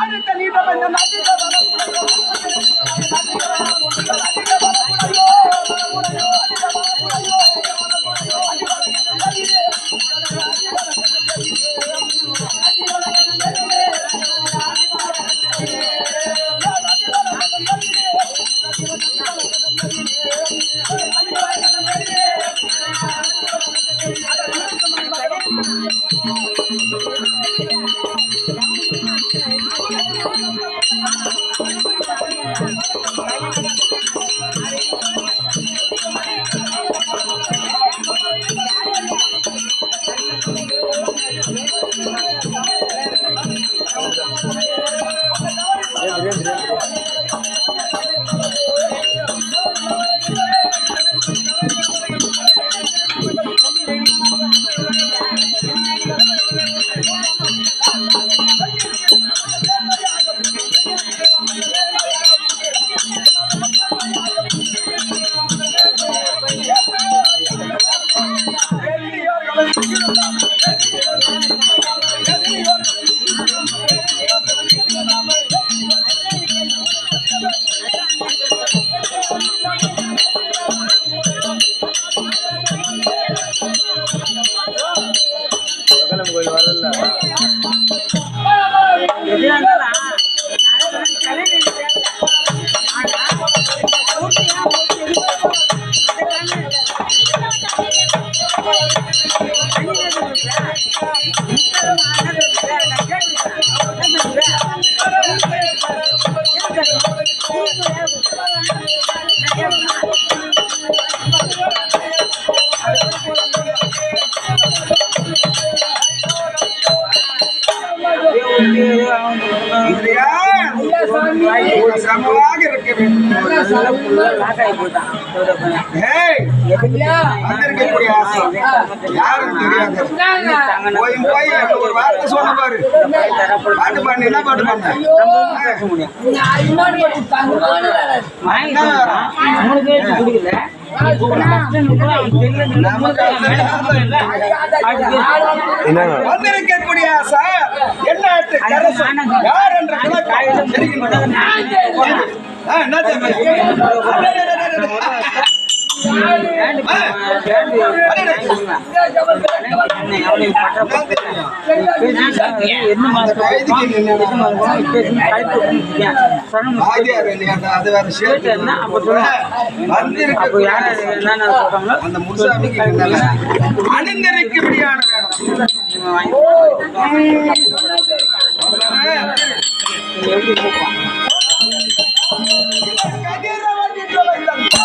அடுத்த நீட்ட இல்லையா? வந்திருக்கக்கூடிய ஆசை. தெரியாது. போய் போய் ஒரு வார்த்தை சொன்ன பாரு. பாட்டு பாடு, என்ன பாட்டு பாடுன? வந்திருக்கக்கூடிய ஆசை என்ன? யார் என்ற கிழக்கு தெரிகின்றது. ஆ, என்ன? ஆகியாரு இல்லையா? அது வேற சேர்த்து. வந்திருக்கக்கூடிய அந்த முனுசாமிக்கு இருந்தால அணிந்திருக்கும்படியான வேடம். Kadir Ramadhan juga hilang.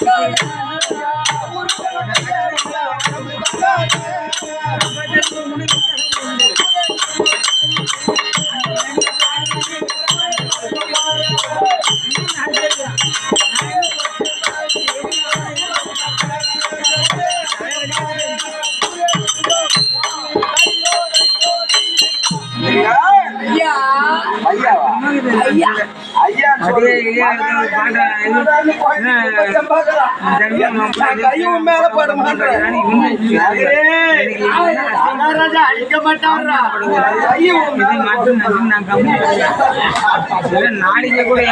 Hola, ஐயா, ஐயா. ஐயா கையும் மேல பட மாட்டேன். மகாராஜா அழிக்க மாட்டாரா கையும் நாளைக்கு கூட.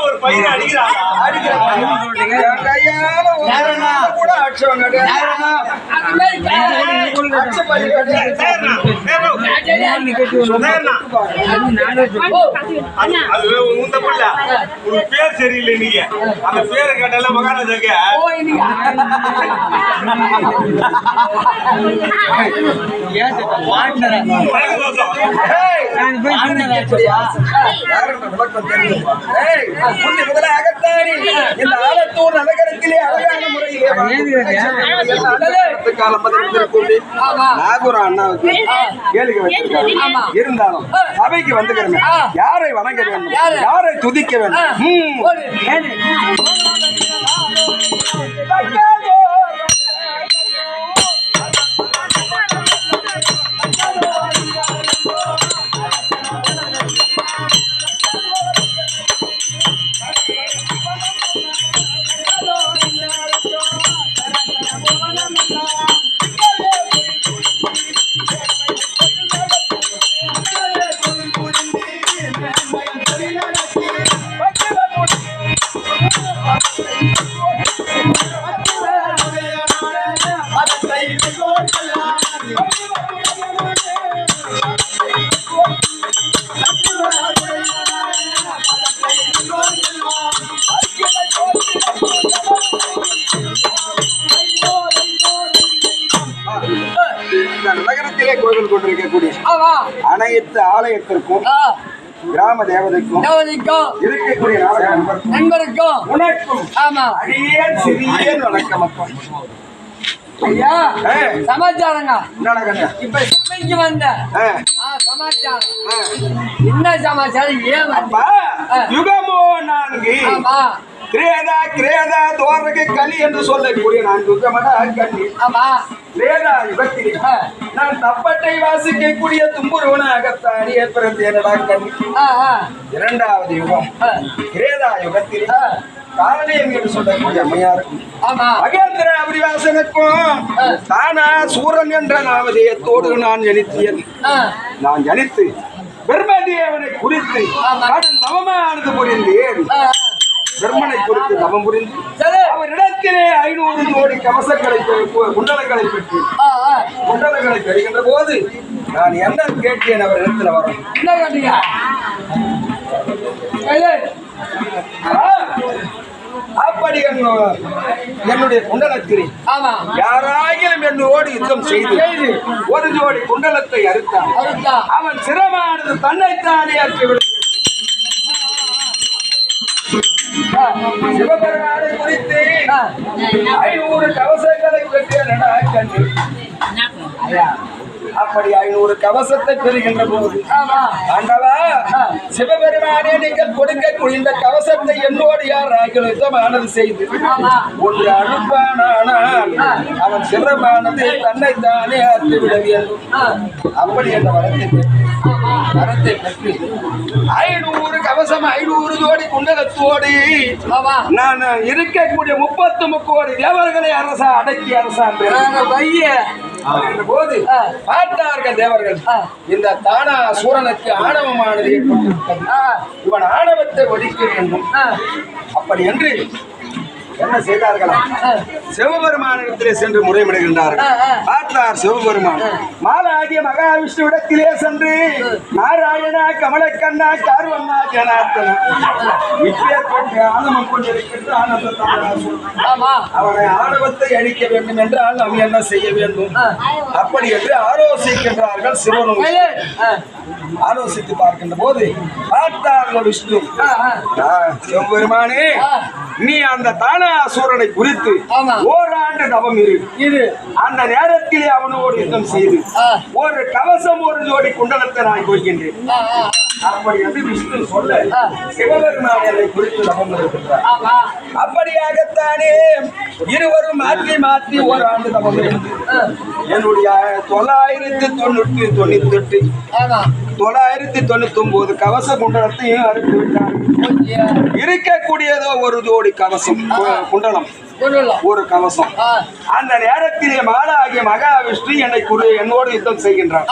ஒரு பையன் கூட பேர் சரியில்லை நீங்க. அந்த பேரை கேட்டால முந்தி முதல்ல அகத்தாரி. இந்த ஆலத்தூர் நகரத்திலே நாகூர் அண்ணாவுக்கு கேளிக்கை வச்சிருக்காரு. இருந்தாலும் சபைக்கு வந்துக்கிறேன் யாரை வணங்க வேண்டும் யாரை? யாரை துதிக்க வேண்டும் அனைத்து ஆலயத்திற்கும் கிராம தேவதைக்கும் இருக்கக்கூடிய நண்பருக்கும் உனக்கும் ஆமா. அடியேன் சிறியேன் வணக்கம் அப்பா ஐயா. சமாச்சாரங்க? இப்ப சமைக்கு வந்த சமாச்சாரம். என்ன சமாச்சாரம்? ஏன் யுகமோ நான்கு. ஆமா. கிரேதா கிரேதா தோரக கலி என்று சொல்லக்கூடிய நான் யுகமட கண்ணி ஆமா. யுகத்திலே ஆ, நான் தப்பட்டை வாசிக்கக்கூடிய தும்புருவனாகத்தானே பிறந்தேனடா ஆ, இரண்டாவது யுகம். கிரேதா யுகத்திலே. ஆ, காரணியம் என்று சொல்லக்கூடிய அம்மையாருக்கும் ஆமா. மகேந்திர அபிரிவாசனுக்கும் தானா சூரன் என்ற நாமதேயத்தோடு நான் ஜனித்தேன். நான் ஜனித்து பிரம்மதேவனை குறித்து தவமானது புரிந்தேன். ஆ, பிரம்மனை குறித்து தவம் புரிந்து அவரிடத்திலே ஐநூறு கோடி கவசங்களை குண்டலங்களை பெற்று குண்டலங்களை பெறுகின்ற போது நான் என்ன கேட்டேன் அவர் இடத்துல வரும்? என்ன கேட்டீங்க? அப்படி என்னோ- என்னுடைய குண்டலத்திரி ஆமா. யாராகிலும் என்னோடு யுத்தம் செய்து. ஒரு ஜோடி குண்டலத்தை அறுத்தான். அவன் சிரமானது தன்னைத்தானே அற்றுவிடும் சிவபெருமானை குறித்து ஆ, ஐநூறு கவசங்களை பெற்றேனடா கண்டு. அப்படி ஐநூறு கவசத்தை பெறுகின்ற போது ஆண்டவா சிவபெருமானே நீங்கள் கொடுக்கக்கூடிய இந்த கவசத்தை என்னோடு யார் ஆகிய யுத்தமானது செய்து. ஒன்று அனுப்பானால் அவன் சிரமானது தன்னைத்தானே அற்றுவிட வேண்டும் ஆ, அப்படி என்ற வரத்தை பெற்று வரத்தை பெற்று ஐநூறு கவசம் ஐநூறு ஜோடி குண்டலத்தோடு நான் இருக்கக்கூடிய முப்பத்து முக்கோடி தேவர்களை அரசா அடக்கி அரசாண்டேன் நாங்க பைய. போது. பார்த்தார்கள் தேவர்கள். இந்த தானா சூரனுக்கு ஆணவமானது ஏற்பட்டிருக்கிறது இவன் ஆணவத்தை ஒழிக்க வேண்டும் அப்படி என்று என்ன செய்தார்களா? ஆ, சிவபெருமானிடத்திலே சென்று முறையிடுகின்றார்கள். ஆ, ஆ. பார்த்தார் சிவபெருமான். மாலாகிய மகாவிஷ்ணுவிடத்திலே சென்று நாராயணா கமலக்கண்ணா கார்வண்ணா ஜனார்த்தனா. இப்பேற்பட்ட கொண்டிருக்கின்ற ஆனந்தத்தானா அவனை ஆணவத்தை அழிக்க வேண்டும் என்றால் நாம் என்ன செய்ய வேண்டும். அப்படி என்று ஆலோசிக்கின்றார்கள் சிவனும். ஆலோசித்து பார்க்கின்ற போது பார்த்தார்கள் விஷ்ணு. சிவபெருமானே. நீ அந்த தான ராவணாசூரனை குறித்து. ஓராண்டு தவம் இரு. இது அந்த நேரத்திலே அவனோடு யுத்தம் செய்து. ஒரு கவசம் ஒரு ஜோடி குண்டலத்தை நான் ஆ, அப்படி என்று விஷ்ணு சொல்ல. சிவபெருமான் குறித்து தவம் இருக்கின்றார். அப்படியாகத்தானே இருவரும் மாற்றி மாற்றி ஓராண்டு தவம் என்னுடைய தொள்ளாயிரத்தி தொண்ணூற்றி தொண்ணூத்தி எட்டு தொள்ளாயிரத்தி தொண்ணூத்தி ஒன்பது கவச குண்டலத்தையும் அறுத்து விட்டார். இருக்கக்கூடியதோ ஒரு ஜோடி கவசம் குண்டலம். ஒரு கவசம். அந்த நேரத்திலே மாலாகிய மகாவிஷ்ணு என்னை குறி என்னோடு யுத்தம் செய்கின்றார்.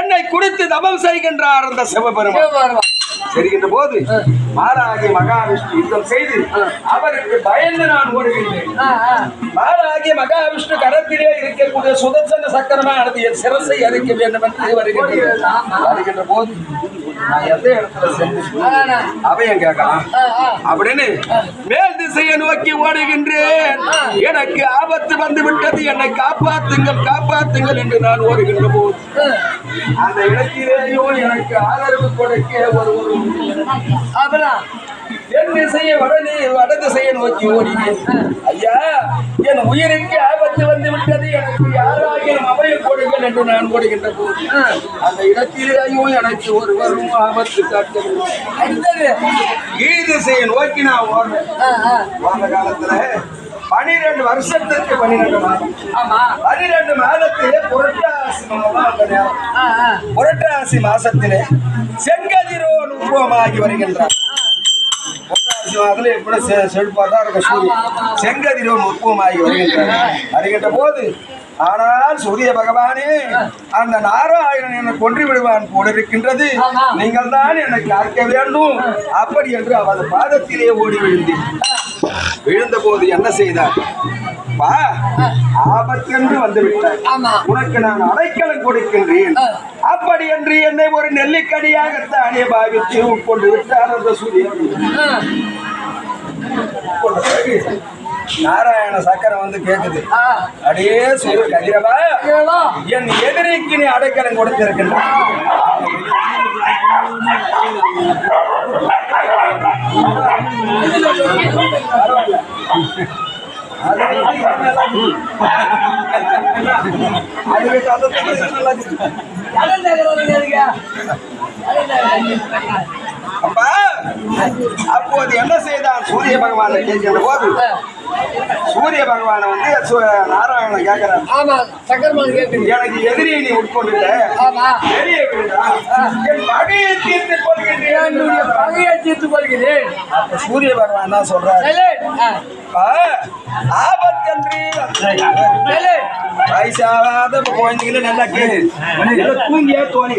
என்னை குறித்து தபம் செய்கின்றார் அந்த சிவபெருமான். செய்கின்ற போது மாலாகிய மகாவிஷ்ணு யுத்தம் செய்து அவருக்கு பயந்து நான் ஓடுகின்றேன். மாலாகிய மகாவிஷ்ணு கரத்திலே இருக்கக்கூடிய சுதர்சன சக்கரமானது என் சிரசை அறுக்க வேண்டும் என்று வருகின்றது. வருகின்ற போது நான் எந்த இடத்துல சென்று. அவையும் கேட்கலாம் அப்படின்னு மேல் திசையை நோக்கி ஓடுகின்றேன். எனக்கு ஆபத்து வந்து விட்டது. என்னை காப்பாத்துங்கள் காப்பாத்துங்கள் என்று நான் ஓடுகின்ற போது அந்த இடத்திலேயும் எனக்கு ஆதரவு கொடுக்க ஒரு ஒரு அப்புறம் என் திசையை வடநீ வட திசையை நோக்கி ஓடினேன். ஐயா என் உயிருக்கு ஆபத்து வந்து விட்டது. எனக்கு யாராகிலும் அபயம் கொடுங்கள் என்று நான் ஓடுகின்ற போது அந்த இடத்திலேயும் எனக்கு ஒருவரும் ஆபத்து காட்டவில்லை. அடுத்தது கீழ் திசையை நோக்கி நான் ஓடுறேன் அந்த காலத்துல பனிரெண்டு வருஷத்துக்கு பன்னிரெண்டு மாதம். பனிரெண்டு மாதத்திலே புரட்டாசி புரட்டாசி மாசத்திலே செங்கதிரோன் உருவமாகி வருகின்றார். புரட்டாசி மாதத்துல எப்படி செழிப்பா தான் இருக்கும் சூரியன். செங்கதிரோன் உருவமாகி வருகின்றார். வருகின்ற போது ஆனால் சூரிய பகவானே அந்த நாராயணன் என்னை கொன்று விடுவான் போல இருக்கின்றது. நீங்கள் தான் என்னை காக்க வேண்டும். அப்படி என்று அவர் பாதத்திலே ஓடி விழுந்தேன் விழுந்த போது என்ன செய்தார்? பா ஆபத்தென்று வந்து விட்டார் ஆமா. உனக்கு நான் அடைக்கலம் கொடுக்கின்றேன். அப்படி என்று என்னை ஒரு நெல்லிக்கடியாகத்தானே பாவித்து உட்கொண்டு விட்டார் அந்த சூரியன். நாராயண சக்கரம் வந்து கேக்குது. அடே சூரிய கதிரவா என் எதிரிக்கு நீ அடைக்கலம் கொடுத்திருக்கின்றான் அது அப்பா அப்போது என்ன செய்தான்? சூரிய பகவானை கேட்கிற போது சூரிய பகவானை வந்து நாராயணன் கேக்குது எனக்கு எதிரியை நீ உட்கொண்டுட்ட. விடுடா. என் பகையை தீர்த்துக் கொள்கின்றேன். என்னுடைய பகையை தீர்த்து கொள்கிறேன்? சூரிய பகவான் தான் சொல்றாரு. ஆபத்தன்று. வயசாகாத குழந்தைகளை நல்லா கேளு. நல்லா தூங்கியா தோணி